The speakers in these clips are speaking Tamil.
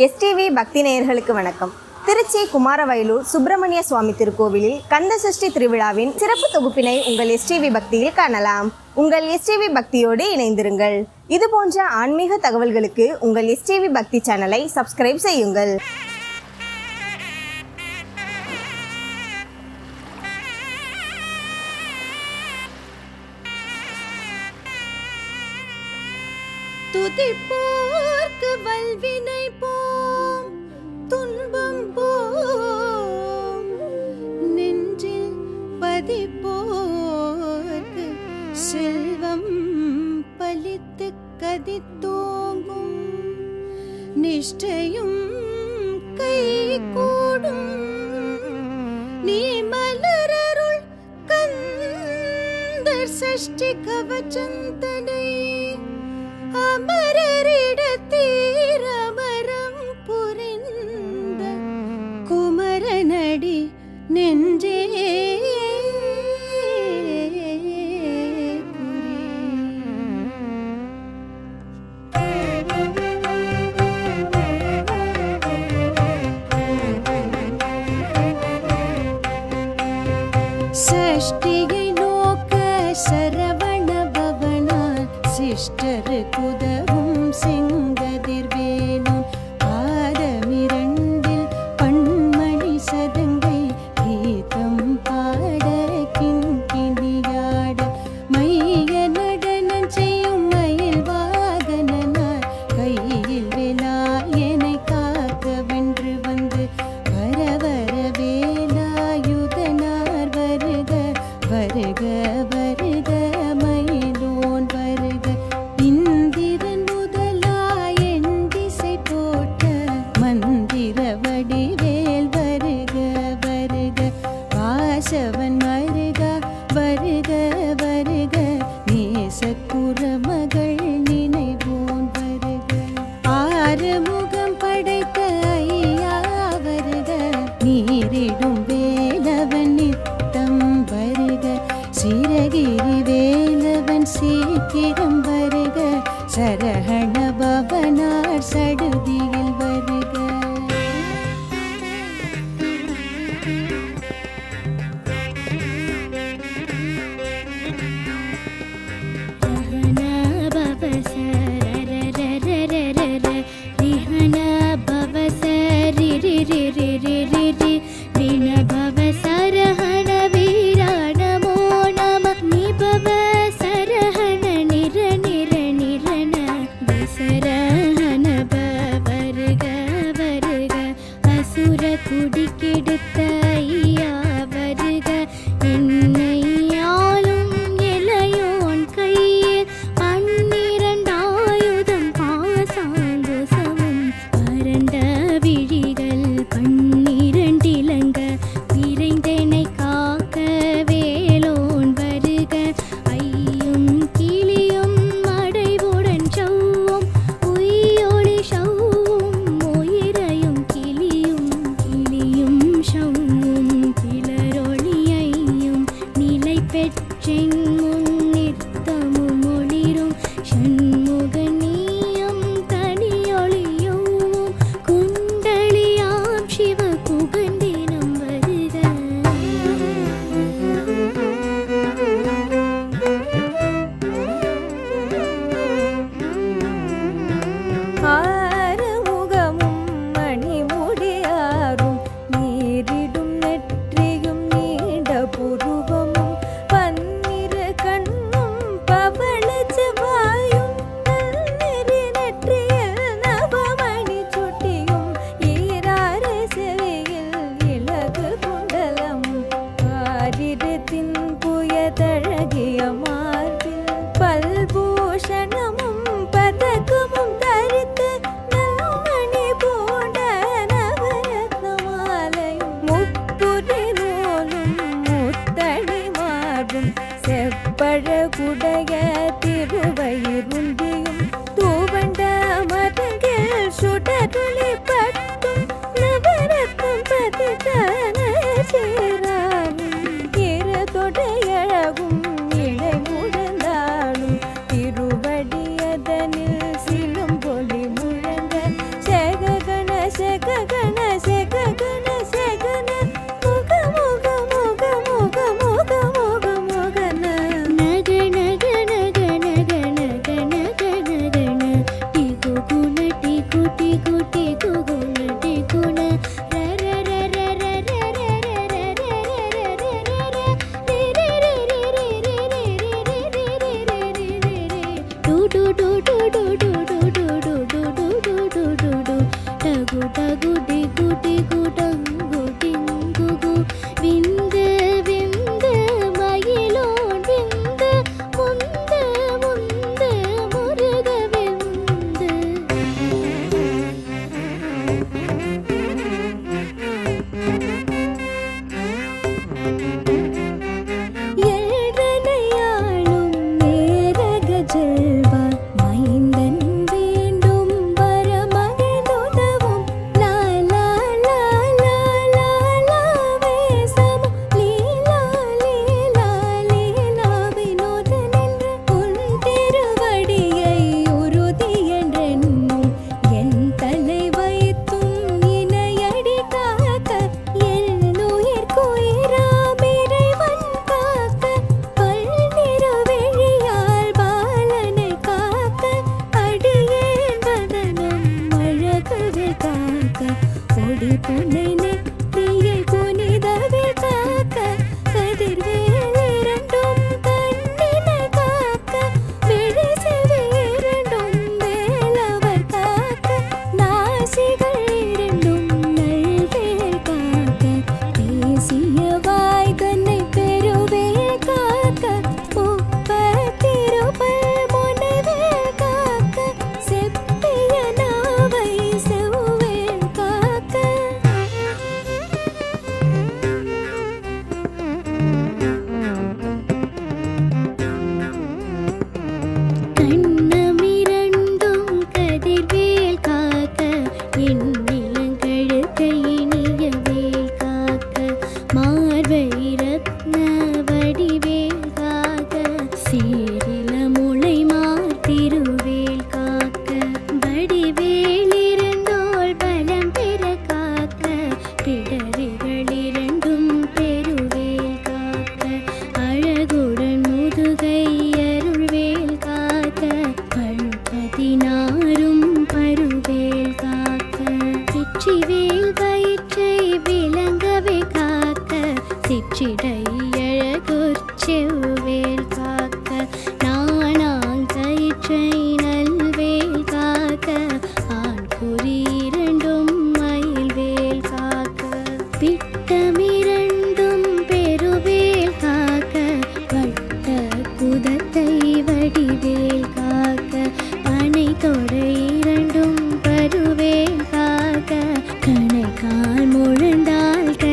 எஸ்டிவி பக்தி நேயர்களுக்கு வணக்கம். திருச்சி குமாரவயலூர் சுப்பிரமணிய சுவாமி திருக்கோவிலில் கந்த சஷ்டி திருவிழாவின் சிறப்பு தொகுப்பினை உங்கள் எஸ்டிவி பக்தியில் காணலாம். உங்கள் எஸ்டிவி பக்தியோடு இணைந்திருங்கள். இது போன்ற ஆன்மீக தகவல்களுக்கு உங்கள் எஸ்டிவி பக்தி சேனலை சப்ஸ்கிரைப் செய்யுங்கள். துதிப்போர்க்கு வல்வினை போம் துன்பம் போம் நெஞ்சில் பதிப்போர்க்கு செல்வம் பலித்து கதித்தோங்கும் நிஷ்டையும் கை கூடும் நீ மலரருள் கந்தர் சஷ்டி கவச்சந்தனை அமரரிடத்தீர் षष्टि लोक शरवण भिष्ट சிறகிரி வேலவன் சீக்கிரம் வருக. சரஹண பவனார் சடுதிய பழகுடைய திருவயிருந்திய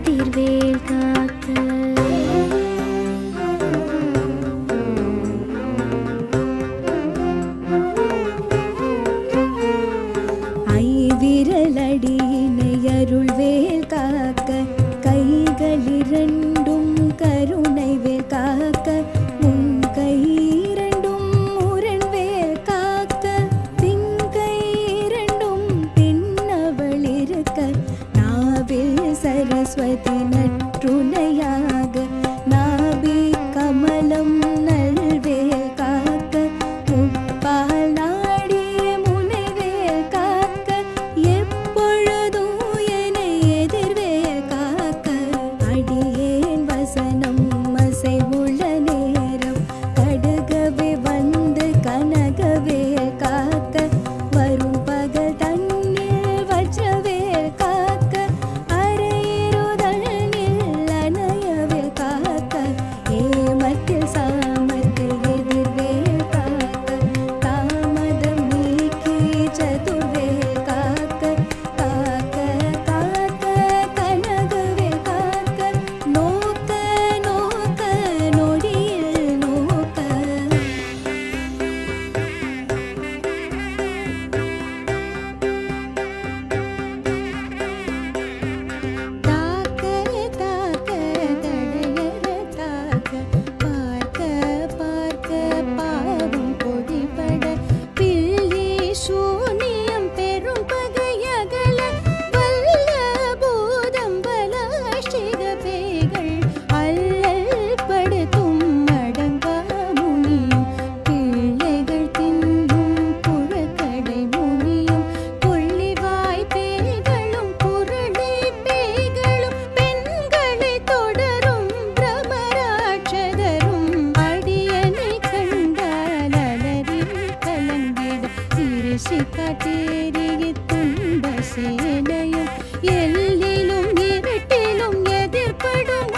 கதிர்வேல்